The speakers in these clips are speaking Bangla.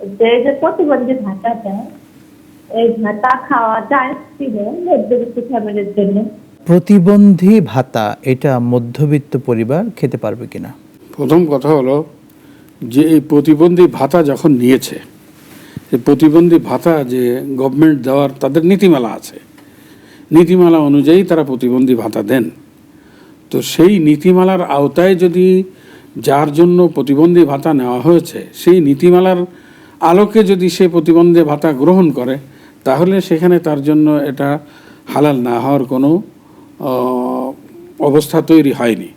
যে যে প্রতিবন্ধী ভাতাটা এই ভাতা ছিল মধ্যবিত্ত ফ্যামিলির জন্য প্রতিবন্ধী ভাতা এটা মধ্যবিত্ত পরিবার খেতে পারবে কিনা? প্রথম কথা হলো যে এই প্রতিবন্ধী ভাতা যখন নিয়েছে এই প্রতিবন্ধী ভাতা যে গভর্নমেন্ট দেওয়ার তাদের নীতিমালা আছে। নীতিমালা অনুযায়ী তারা প্রতিবন্ধী ভাতা দেন। তো সেই নীতিমালার আওতায় যদি যার জন্য প্রতিবন্ধী ভাতা নেওয়া হয়েছে সেই নীতিমালার আলোকে যদি সে প্রতিবন্ধী ভাতা গ্রহণ করে তাহলে সেখানে তার জন্য এটা হালাল না হওয়ার কোনো অবস্থা তৈরি হয়নি।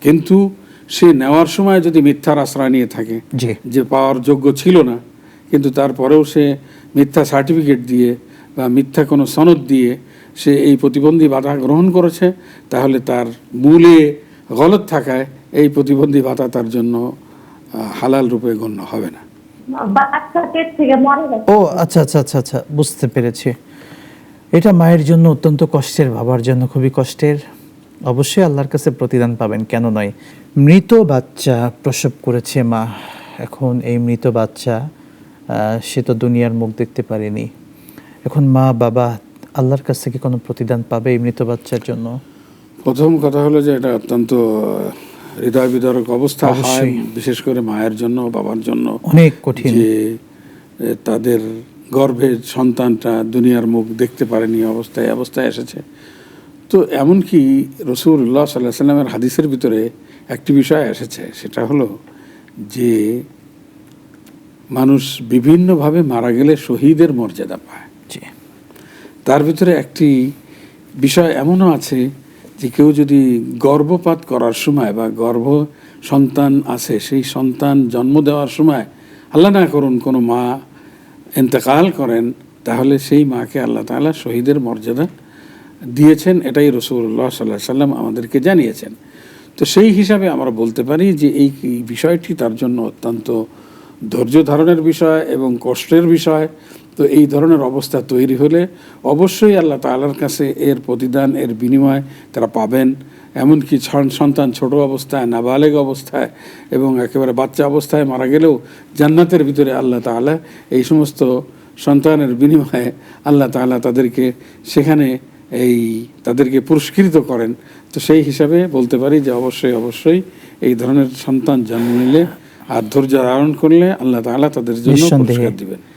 কিন্তু সে নেওয়ার সময় যদি মিথ্যার আশ্রয় নিয়ে থাকে যে পাওয়ার যোগ্য ছিল না কিন্তু তারপরেও সে মিথ্যা সার্টিফিকেট দিয়ে বা মিথ্যা কোনো সনদ দিয়ে সে এই প্রতিবন্ধী ভাতা গ্রহণ করেছে তাহলে তার মূলে গলত থাকায় এই প্রতিবন্ধী ভাতা তার জন্য হালাল রূপে গণ্য হবে না। বাচ্চা পেট থেকে মরে গেছে। ও আচ্ছা আচ্ছা আচ্ছা আচ্ছা বুঝতে পেরেছি। এটা মায়ের জন্য অত্যন্ত কষ্টের বাবার জন্য খুবই কষ্টের। অবশ্যই আল্লাহর কাছে প্রতিদান পাবেন কেন নয়? মৃত বাচ্চা প্রসব করেছে মা। এখন এই মৃত বাচ্চা সে তো দুনিয়ার মুখ দেখতে পারেনি। এখন মা বাবা আল্লাহর কাছ থেকে কোনো প্রতিদান পাবে এই মৃত বাচ্চার জন্য? প্রথম কথা হলো যে এটা অত্যন্ত হৃদয় বিদারক অবস্থা হয় বিশেষ করে মায়ের জন্য বাবার জন্য। অনেক কঠিন। যে তাদের গর্ভের সন্তানটা দুনিয়ার মুখ দেখতে পারেনি অবস্থায় অবস্থায় এসেছে। তো এমনকি রসুল্লাহ সাল্লাহ সাল্লামের হাদিসের ভিতরে একটি বিষয় এসেছে সেটা হলো যে মানুষ বিভিন্নভাবে মারা গেলে শহীদের মর্যাদা পায়। তার ভিতরে একটি বিষয় এমনও আছে যে কেউ যদি গর্ভপাত করার সময় বা গর্ভ সন্তান আছে, সেই সন্তান জন্ম দেওয়ার সময় আল্লাহ না করুন কোনো মা এতেকাল করেন, তাহলে সেই মাকে আল্লাহ তাআলা শহীদের মর্যাদা দিয়েছেন। এটাই রসুল্লাহ সাল্লাহ সাল্লাম আমাদেরকে জানিয়েছেন। তো সেই হিসাবে আমরা বলতে পারি যে এই বিষয়টি তার জন্য অত্যন্ত ধৈর্য ধারণের বিষয় এবং কষ্টের বিষয়। তো এই ধরনের অবস্থা তৈরি হলে অবশ্যই আল্লাহ তাআলার কাছে এর প্রতিদান এর বিনিময় তারা পাবেন। এমনকি সন- সন্তান ছোট অবস্থায় নাবালেগ অবস্থায় এবং একেবারে বাচ্চা অবস্থায় মারা গেলেও জান্নাতের ভিতরে আল্লাহ তাআলা এই সমস্ত সন্তানের বিনিময়ে আল্লাহ তাআলা তাদেরকে সেখানে এই তাদেরকে পুরস্কৃত করেন। তো সেই হিসাবে বলতে পারি যে অবশ্যই অবশ্যই এই ধরনের সন্তান জন্ম নিলে আর ধৈর্য ধারণ করলে আল্লাহ তাআলা তাদের জন্য পুরস্কার দিবেন।